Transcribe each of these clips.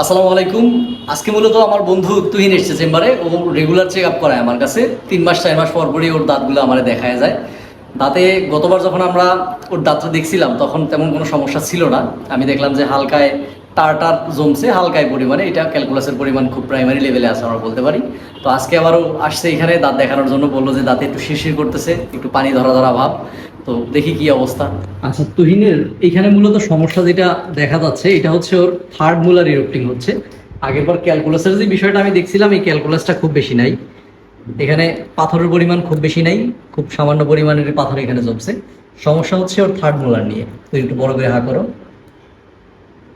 আসসালামু আলাইকুম। আজকে মূলত আমার বন্ধু তুহিন এসছে চেম্বারে। ও রেগুলার চেক আপ করায় আমার কাছে। তিন মাস, চার মাস পর পরই ওর দাঁতগুলো আমার দেখায় যায়। দাঁতে গতবার যখন আমরা ওর দাঁতটা দেখছিলাম, তখন তেমন কোনো সমস্যা ছিল না। আমি দেখলাম যে হালকায় টারটার জমছে, হালকায় পরিমাণে। এটা ক্যালকুলাসের পরিমাণ খুব প্রাইমারি লেভেলে আছে আমরা বলতে পারি। তো আজকে আবারও আসছে এখানে, দাঁত দেখানোর জন্য। বলল যে দাঁতে একটু শিরশির করতেছে, একটু পানি ধরা ধরা ভাব। তো দেখি কি অবস্থা। আচ্ছা তুহিনের এখানে মূলত সমস্যা যেটা দেখা যাচ্ছে, এটা হচ্ছে ওর থার্ড মুলার ইরপ্টিং হচ্ছে। আগের বার ক্যালকুলাসের যে বিষয়টা আমি দেখছিলাম, এই ক্যালকুলাসটা খুব বেশি নাই। এখানে পাথরের পরিমাণ খুব বেশি নাই, খুব সামান্য পরিমাণের পাথর এখানে জমছে। সমস্যা হচ্ছে ওর থার্ড মোলার নিয়ে। তুই একটু বড় করে হা করো।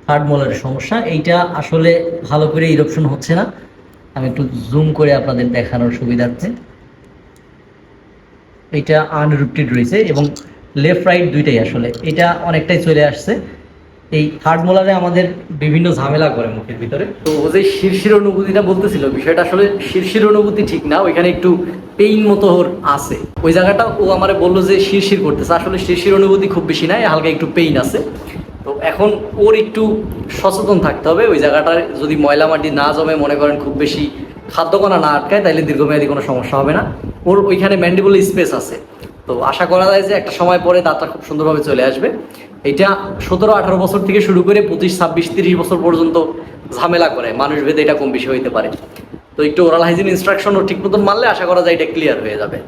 থার্ড মোলারের সমস্যা, এইটা আসলে ভালো করে ইরপশন হচ্ছে না। আমি একটু জুম করে আপনাদের দেখানোর সুবিধার্থে। এটা আনরুপ্টেড রয়েছে এবং লেফট রাইট দুইটাই আসলে। এটা অনেকটাই চলে আসছে। এই থার্ড মোলারে আমাদের বিভিন্ন ঝামেলা করে মুখের ভিতরে। তো ও যে শিরশির অনুভূতিটা বলতেছিল, বিষয়টা আসলে শিরশির অনুভূতি ঠিক না, ওইখানে একটু পেইন মতো ওর আছে। ওই জায়গাটা ও আমারে বলল যে শিরশির করতেছে, আসলে শিরশির অনুভূতি খুব বেশি নাই, হালকা একটু পেইন আছে। তো এখন ওর একটু সচেতন থাকতে হবে, ওই জায়গাটায় যদি ময়লা মাটি না জমে মনে করেন খুব বেশি খাদ্যকণা না আটকায়, তাইলে দীর্ঘমেয়াদী কোনো সমস্যা হবে না। ওর ওইখানে ম্যান্ডিবল স্পেস আছে। তো আশা করা যায় যে একটা সময় পরে দাঁতটা খুব সুন্দরভাবে চলে আসবে। এটা সতেরো, আঠারো বছর থেকে শুরু করে পঁচিশ, ছাব্বিশ, তিরিশ বছর পর্যন্ত ঝামেলা করে। মানুষ ভেদে এটা কম বেশি হইতে পারে। তো একটু ওরাল হাইজিন ইনস্ট্রাকশন ও ঠিক মতন মানলে আশা করা যায় এটা ক্লিয়ার হয়ে যাবে।